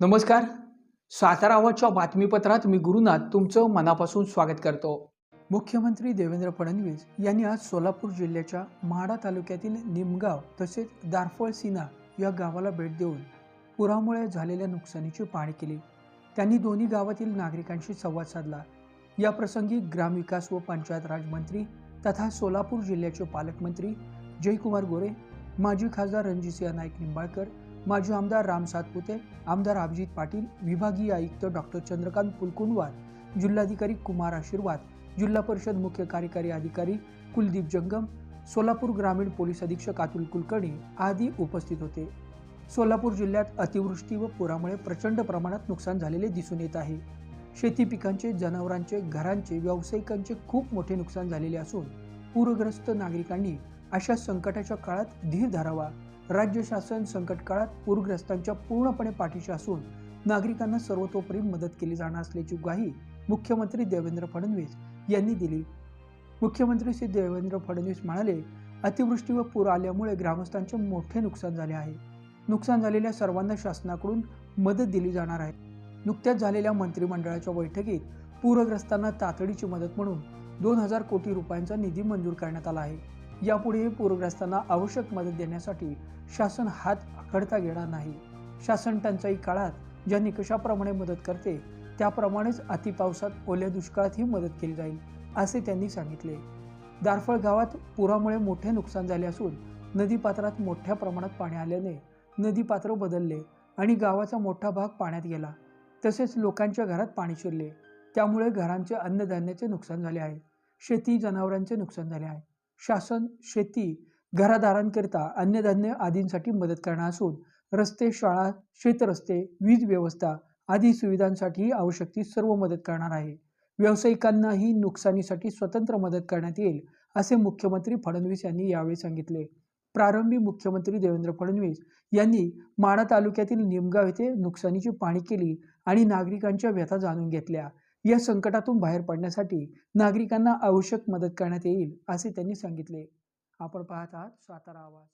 नमस्कार. सातारावाच्या बातमीपत्रात मी गुरुनाथ तुमचं मनापासून स्वागत करतो. मुख्यमंत्री देवेंद्र फडणवीस यांनी आज सोलापूर जिल्ह्याच्या म्हाडा तालुक्यातील निमगाव तसेच दारफळ सीना या गावाला भेट देऊन पुरामुळे झालेल्या नुकसानीची पाहणी केली. त्यांनी दोन्ही गावातील नागरिकांशी संवाद साधला. या प्रसंगी ग्रामविकास व पंचायत राज मंत्री तथा सोलापूर जिल्ह्याचे पालकमंत्री जयकुमार गोरे माजी खासदार रणजितसिंह नाईक निंबाळकर माजी आमदार राम सातपुते आमदार अभिजित पाटील विभागीय आयुक्त डॉक्टर चंद्रकांत पुलकुंडवार जिल्हाधिकारी कुमार आशीर्वाद जिल्हा परिषद मुख्य कार्यकारी अधिकारी कुलदीप जंगम सोलापूर ग्रामीण पोलीस अधीक्षक अतुल कुलकर्णी आदी उपस्थित होते. सोलापूर जिल्ह्यात अतिवृष्टी व पुरामुळे प्रचंड प्रमाणात नुकसान झालेले दिसून येत आहे. शेती पिकांचे जनावरांचे घरांचे व्यावसायिकांचे खूप मोठे नुकसान झालेले असून पूरग्रस्त नागरिकांनी अशा संकटाच्या काळात धीर धरावा. राज्य शासन संकट काळात पूरग्रस्तांच्या पूर्णपणे पाठीशी असून नागरिकांना सर्वतोपरी मदत केली जाणार असल्याची ग्वाही मुख्यमंत्री देवेंद्र फडणवीस यांनी दिली. मुख्यमंत्री श्री देवेंद्र फडणवीस म्हणाले अतिवृष्टी व पूर आल्यामुळे ग्रामस्थांचे मोठे नुकसान झाले आहे. नुकसान झालेल्या सर्वांना शासनाकडून मदत दिली जाणार आहे. नुकत्याच झालेल्या मंत्रिमंडळाच्या बैठकीत पूरग्रस्तांना तातडीची मदत म्हणून दोन हजार कोटी रुपयांचा निधी मंजूर करण्यात आला आहे. यापुढेही पूरग्रस्तांना आवश्यक मदत देण्यासाठी शासन हात आखडता घेणार नाही. शासन टंचाई काळात ज्या निकषाप्रमाणे मदत करते त्याप्रमाणेच अतिपावसात ओल्या दुष्काळातही मदत केली जाईल असे त्यांनी सांगितले. दारफळ गावात पुरामुळे मोठे नुकसान झाले असून नदीपात्रात मोठ्या प्रमाणात पाणी आल्याने नदीपात्र बदलले आणि गावाचा मोठा भाग पाण्यात गेला. तसेच लोकांच्या घरात पाणी शिरले. त्यामुळे घरांचे अन्नधान्याचे नुकसान झाले आहे. शेती जनावरांचे नुकसान झाले आहे. शासन शेती घरादारांकरिता अन्नधान्य आदींसाठी मदत करणार असून रस्ते शाळा शेतरस्ते वीज व्यवस्था आदी सुविधांसाठी आवश्यक ती सर्व मदत करणार आहे. व्यावसायिकांनाही नुकसानीसाठी स्वतंत्र मदत करण्यात येईल असे मुख्यमंत्री फडणवीस यांनी यावेळी सांगितले. प्रारंभी मुख्यमंत्री देवेंद्र फडणवीस यांनी माणा तालुक्यातील निमगाव येथे नुकसानीची पाहणी केली आणि नागरिकांच्या व्यथा जाणून घेतल्या. या संकटातून बाहेर पडण्यासाठी नागरिकांना आवश्यक मदत करण्यात येईल असे त्यांनी सांगितले. आपण पाहत आहात सातारा आवाज.